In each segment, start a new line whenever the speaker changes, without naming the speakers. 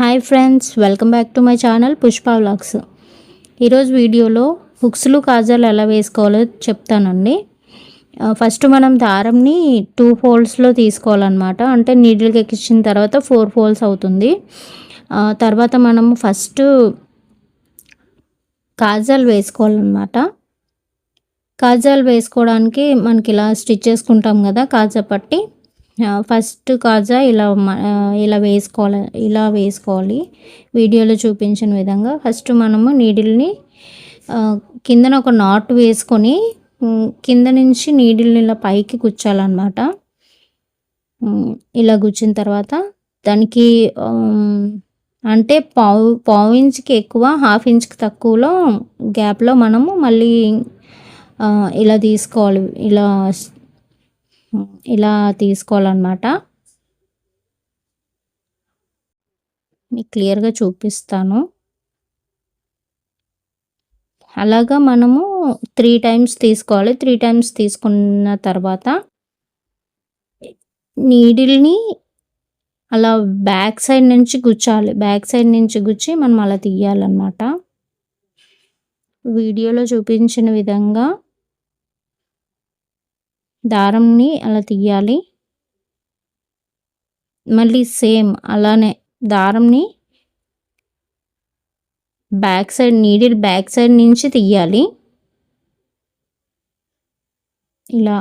Hi friends welcome back to my channel Pushpa vlogs. ఈరోజు వీడియోలో హుక్స్లు కాజాలు ఎలా వేసుకోవాలో చెప్తానండి. ఫస్ట్ మనం దారంని టూ ఫోల్డ్స్లో తీసుకోవాలన్నమాట. అంటే నీడిల్కి ఎక్కించిన తర్వాత ఫోర్ ఫోల్డ్స్ అవుతుంది. తర్వాత మనం ఫస్ట్ కాజాలు వేసుకోవాలన్నమాట. కాజాలు వేసుకోవడానికి మనకి ఇలా స్టిచ్ చేసుకుంటాం కదా కాజా పట్టి. ఫస్ట్ కాజా ఇలా మ- ఇలా వేసుకోవాలి ఇలా వేసుకోవాలి. వీడియోలో చూపించిన విధంగా ఫస్ట్ మనము నీడిల్ని కిందన ఒక నాట్ వేసుకొని కింద నుంచి నీడిల్ని ఇలా పైకి గుచ్చాలన్నమాట. ఇలా గుచ్చిన తర్వాత దానికి అంటే పావు పావు ఇంచ్కి ఎక్కువ హాఫ్ ఇంచ్కి తక్కువలో గ్యాప్లో మనము మళ్ళీ ఇలా తీసుకోవాలి. ఇలా ఇలా తీసుకోవాలన్నమాట. మీకు క్లియర్గా చూపిస్తాను. అలాగా మనము త్రీ టైమ్స్ తీసుకోవాలి. త్రీ టైమ్స్ తీసుకున్న తర్వాత నీడిల్ని అలా బ్యాక్ సైడ్ నుంచి గుచ్చాలి. బ్యాక్ సైడ్ నుంచి గుచ్చి మనం అలా తీయాలన్నమాట. వీడియోలో చూపించిన విధంగా దారంని అలా తీయాలి. మళ్ళీ సేమ్ అలానే దారంని back side needle back side నుంచి తీయాలి. ఇలా.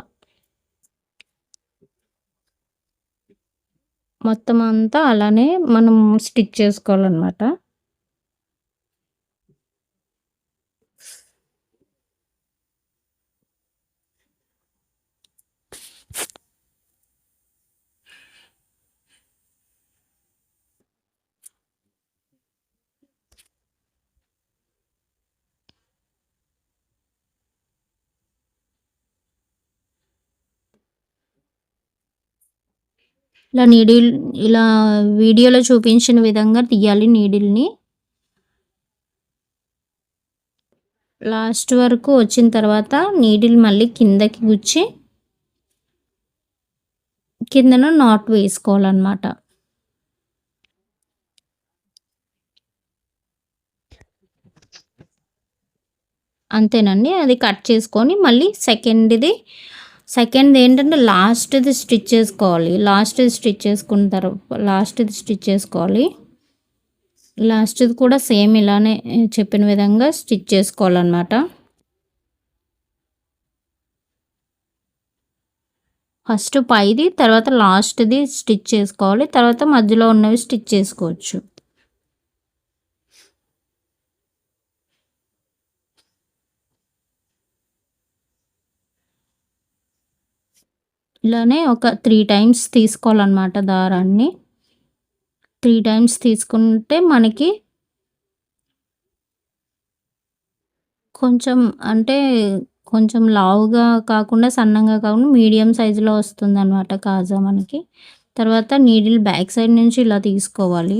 మొత్తం అంతా అలానే మనం స్టిచ్ చేసుకోవాలన్నమాట. ఇలా నీడిల్ ఇలా వీడియోలో చూపించిన విధంగా తీయాలి నీడిల్ని. లాస్ట్ వరకు వచ్చిన తర్వాత నీడిల్ మళ్ళీ కిందకి గుచ్చి కిందన నాట్ వేసుకోవాలన్నమాట. అంతేనండి. అది కట్ చేసుకొని మళ్ళీ సెకండ్ది సెకండ్ ఏంటంటే లాస్ట్ది స్టిచ్ చేసుకోవాలి. లాస్ట్ది స్టిచ్ చేసుకున్న తర్వాత లాస్ట్ది స్టిచ్ చేసుకోవాలి. లాస్ట్ది కూడా సేమ్ ఇలానే చెప్పిన విధంగా స్టిచ్ చేసుకోవాలన్నమాట. ఫస్ట్ పైది తర్వాత లాస్ట్ది స్టిచ్ చేసుకోవాలి. తర్వాత మధ్యలో ఉన్నవి స్టిచ్ చేసుకోవచ్చు. ఇలానే ఒక త్రీ టైమ్స్ తీసుకోవాలన్నమాట దారాన్ని. త్రీ టైమ్స్ తీసుకుంటే మనకి కొంచెం అంటే కొంచెం లావుగా కాకుండా సన్నంగా కాకుండా మీడియం సైజులో వస్తుంది అనమాట కాజా మనకి. తర్వాత నీడిల్ బ్యాక్ సైడ్ నుంచి ఇలా తీసుకోవాలి.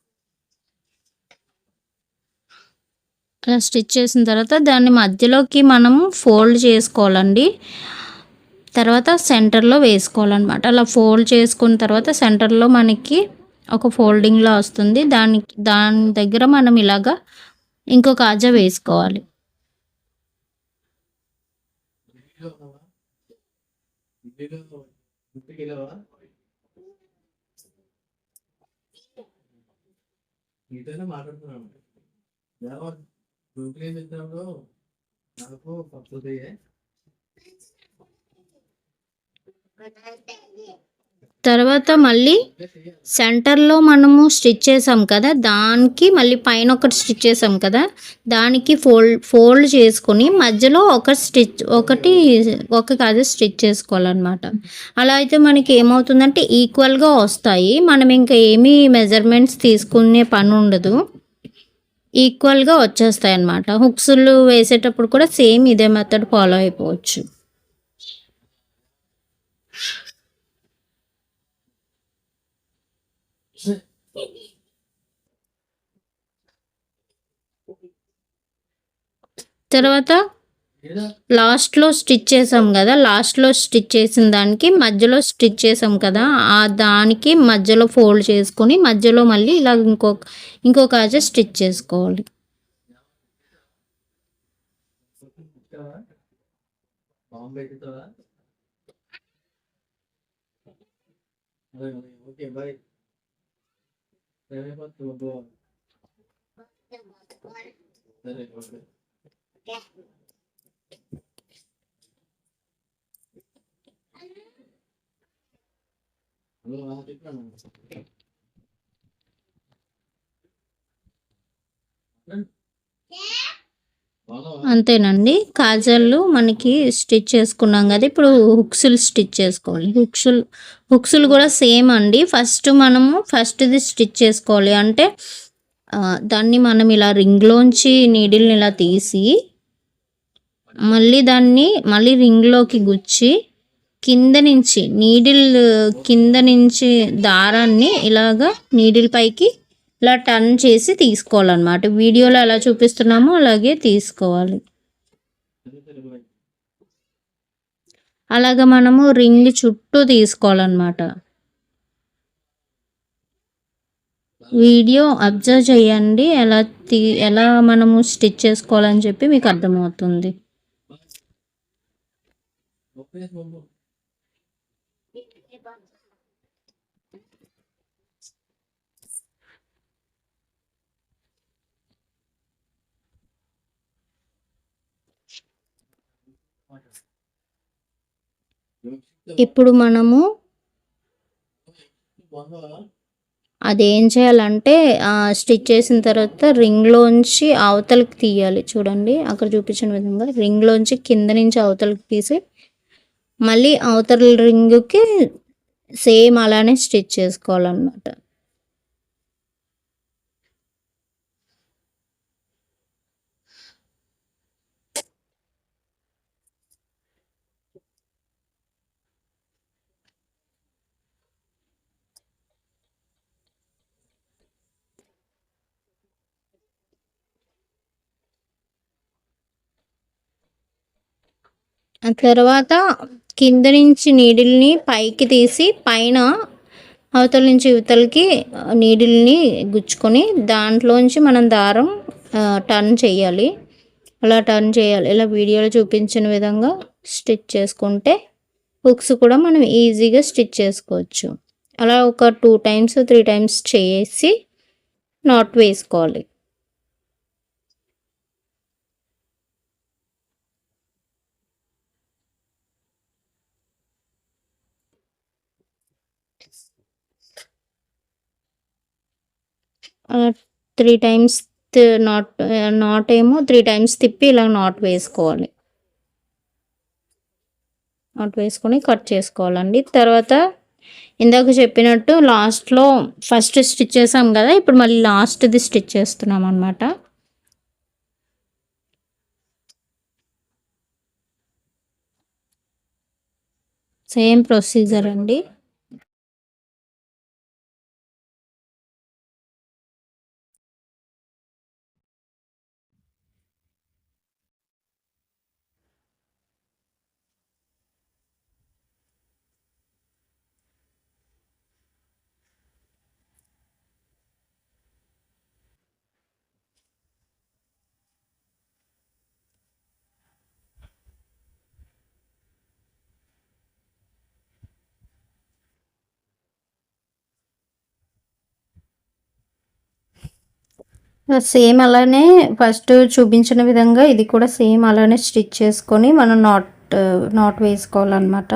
on.
స్టిచ్ చేసిన తర్వాత దాన్ని మధ్యలోకి మనము ఫోల్డ్ చేసుకోవాలండి. తర్వాత సెంటర్లో వేసుకోవాలన్నమాట. అలా ఫోల్డ్ చేసుకున్న తర్వాత సెంటర్లో మనకి ఒక ఫోల్డింగ్లో వస్తుంది. దానికి దాని దగ్గర మనం ఇలాగా ఇంకో కాజా వేసుకోవాలి.
మాట్లాడుతున్నాను. గ్రూప్ మిత్రంలో నాకు పప్పుతాయే
తర్వాత మళ్ళీ సెంటర్లో మనము స్టిచ్ చేసాం కదా దానికి మళ్ళీ పైన ఒకటి స్టిచ్ చేసాం కదా దానికి ఫోల్డ్ ఫోల్డ్ చేసుకొని మధ్యలో ఒక స్టిచ్ ఒకటి ఒక కాదు స్టిచ్ చేసుకోవాలన్నమాట. అలా అయితే మనకి ఏమవుతుందంటే ఈక్వల్గా వస్తాయి. మనం ఇంకా ఏమీ మెజర్మెంట్స్ తీసుకునే పని ఉండదు. ఈక్వల్గా వచ్చేస్తాయి అన్నమాట హుక్స్లు వేసేటప్పుడు కూడా సేమ్ ఇదే మెథడ్ ఫాలో అయిపోవచ్చు. తర్వాత లాస్ట్లో స్టిచ్ చేసాం కదా లాస్ట్లో స్టిచ్ చేసిన దానికి మధ్యలో స్టిచ్ చేసాం కదా ఆ దానికి మధ్యలో ఫోల్డ్ చేసుకొని మధ్యలో మళ్ళీ ఇలా ఇంకొక ఇంకొక ఆజ స్టిచ్ చేసుకోవాలి
ఇస్తావా?
అంతేనండి. కాజళ్ళు మనకి స్టిచ్ చేసుకున్నాం కదా ఇప్పుడు హుక్స్లు స్టిచ్ చేసుకోవాలి. హుక్స్లు హుక్స్లు కూడా సేమ్ అండి. ఫస్ట్ మనము ఫస్ట్ది స్టిచ్ చేసుకోవాలి. అంటే దాన్ని మనం ఇలా రింగ్లోంచి నీడిల్ని ఇలా తీసి మళ్ళీ దాన్ని మళ్ళీ రింగ్లోకి గుచ్చి కింద నుంచి నీడిల్ uh, కింద నుంచి దారాన్ని ఇలాగా నీడిల్ పైకి ఇలా టర్న్ చేసి తీసుకోవాలన్నమాట. వీడియోలో ఎలా చూపిస్తున్నామో అలాగే తీసుకోవాలి. అలాగ మనము రింగ్ చుట్టూ తీసుకోవాలన్నమాట. వీడియో అబ్జర్వ్ చేయండి. ఎలా తీ ఎలా మనము స్టిచ్ చేసుకోవాలని చెప్పి మీకు అర్థమవుతుంది. ఇప్పుడు మనము అదేం చేయాలంటే స్టిచ్ చేసిన తర్వాత రింగ్లోంచి అవతలకి తీయాలి. చూడండి అక్కడ చూపించిన విధంగా రింగ్లోంచి కింద నుంచి అవతలకి తీసి మళ్ళీ అవతల రింగ్కి సేమ్ అలానే స్టిచ్ చేసుకోవాలన్నమాట. తర్వాత కింద నుంచి నీడిల్ని పైకి తీసి పైన అవతల నుంచి ఇవతలకి నీడిల్ని గుచ్చుకొని దాంట్లోంచి మనం దారం టర్న్ చేయాలి. అలా టర్న్ చేయాలి. ఇలా వీడియోలో చూపించిన విధంగా స్టిచ్ చేసుకుంటే హుక్స్ కూడా మనం ఈజీగా స్టిచ్ చేసుకోవచ్చు. అలా ఒక టూ టైమ్స్ త్రీ టైమ్స్ చేసి నాట్ వేసుకోవాలి. త్రీ టైమ్స్ నాట్ నాట్ ఏమో త్రీ టైమ్స్ తిప్పి ఇలా నాట్ వేసుకోవాలి. నాట్ వేసుకొని కట్ చేసుకోవాలండి. తర్వాత ఇందాక చెప్పినట్టు లాస్ట్లో ఫస్ట్ స్టిచ్ చేసాం కదా ఇప్పుడు మళ్ళీ లాస్ట్ది స్టిచ్ చేస్తున్నాం అనమాట సేమ్ ప్రొసీజర్ అండి. సేమ్ అలానే ఫస్ట్ చూపించిన విధంగా ఇది కూడా సేమ్ అలానే స్టిచ్ చేసుకొని మనం నాట్ నాట్ వేసుకోవాలన్నమాట.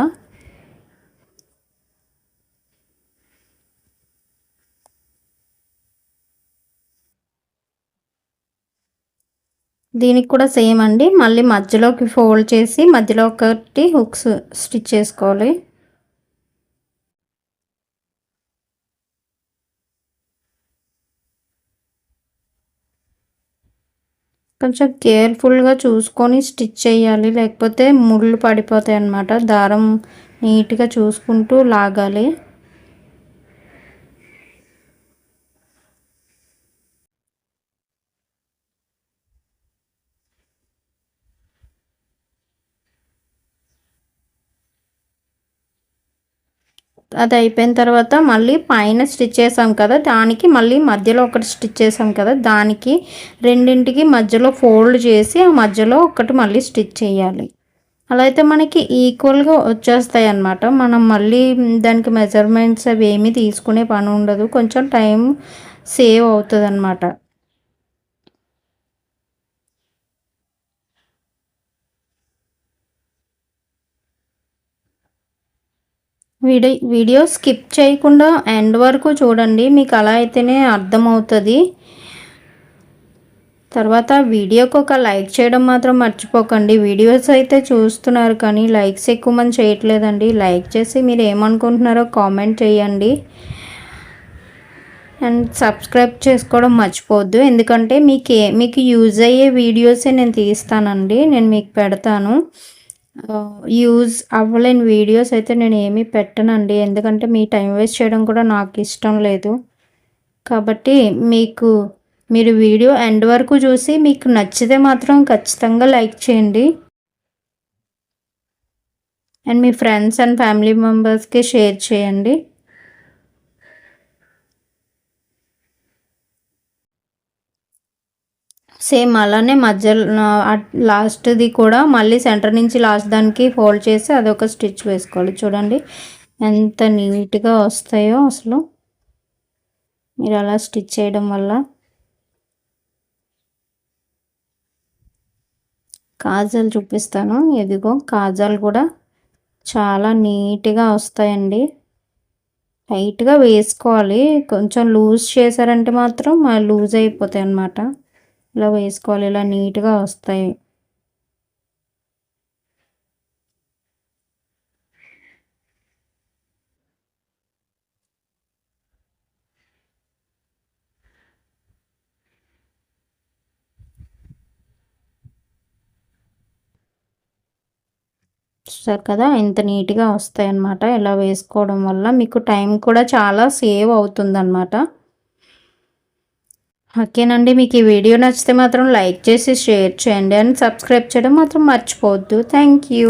దీనికి కూడా సేమ్ అండి. మళ్ళీ మధ్యలోకి ఫోల్డ్ చేసి మధ్యలో ఒకటి హుక్స్ స్టిచ్ చేసుకోవాలి. కొంచెం కేర్ఫుల్గా చూసుకొని స్టిచ్ చేయాలి. లేకపోతే ముళ్ళు పడిపోతాయి అన్నమాట దారం నీట్గా చూసుకుంటూ లాగాలి. అది అయిపోయిన తర్వాత మళ్ళీ పైన స్టిచ్ చేసాం కదా దానికి మళ్ళీ మధ్యలో ఒకటి స్టిచ్ చేసాం కదా దానికి రెండింటికి మధ్యలో ఫోల్డ్ చేసి ఆ మధ్యలో ఒకటి మళ్ళీ స్టిచ్ చేయాలి. అలా అయితే మనకి ఈక్వల్గా వచ్చేస్తాయి అన్నమాట. మనం మళ్ళీ దానికి మెజర్మెంట్స్ అవి ఏమీ తీసుకునే పని ఉండదు. కొంచెం టైం సేవ్ అవుతుంది వీడియో వీడియో స్కిప్ చేయకుండా ఎండ్ వరకు చూడండి మీకు అలా అయితేనే అర్థమవుతుంది. తర్వాత వీడియోకి ఒక లైక్ చేయడం మాత్రం మర్చిపోకండి. వీడియోస్ అయితే చూస్తున్నారు కానీ లైక్స్ ఎక్కువ మంది చేయట్లేదండి. లైక్ చేసి మీరు ఏమనుకుంటున్నారో కామెంట్ చేయండి. అండ్ సబ్స్క్రైబ్ చేసుకోవడం మర్చిపోవద్దు. ఎందుకంటే మీకు ఏ మీకు యూజ్ అయ్యే వీడియోసే నేను తీస్తానండి. నేను మీకు పెడతాను. యూజ్ అవ్వలేని వీడియోస్ అయితే నేను ఏమీ పెట్టనండి. ఎందుకంటే మీ టైం వేస్ట్ చేయడం కూడా నాకు ఇష్టం లేదు. కాబట్టి మీకు మీరు వీడియో ఎండ్ వరకు చూసి మీకు నచ్చితే మాత్రం ఖచ్చితంగా లైక్ చేయండి. అండ్ మీ ఫ్రెండ్స్ అండ్ ఫ్యామిలీ మెంబర్స్కి షేర్ చేయండి. సేమ్ అలానే మధ్యలో లాస్ట్ది కూడా మళ్ళీ సెంటర్ నుంచి లాస్ట్ దానికి ఫోల్డ్ చేసి అదొక స్టిచ్ వేసుకోవాలి. చూడండి ఎంత నీట్గా వస్తాయో అసలు. మీరు అలా స్టిచ్ చేయడం వల్ల. కాజల్ చూపిస్తాను. ఇదిగో కాజాలు కూడా చాలా నీట్గా వస్తాయండి. టైట్గా వేసుకోవాలి. కొంచెం లూజ్ చేశారంటే మాత్రం లూజ్ అయిపోతాయి అన్నమాట ఇలా వేసుకోవాలి ఇలా నీట్గా వస్తాయి. చూసారు కదా ఇంత నీట్గా వస్తాయి అన్నమాట ఇలా వేసుకోవడం వల్ల మీకు టైం కూడా చాలా సేవ్ అవుతుందన్నమాట. ఓకేనండి మీకు ఈ వీడియో నచ్చితే మాత్రం లైక్ చేసి షేర్ చేయండి. అండ్ సబ్స్క్రైబ్ చేయడం మాత్రం మర్చిపోవద్దు. Thank you.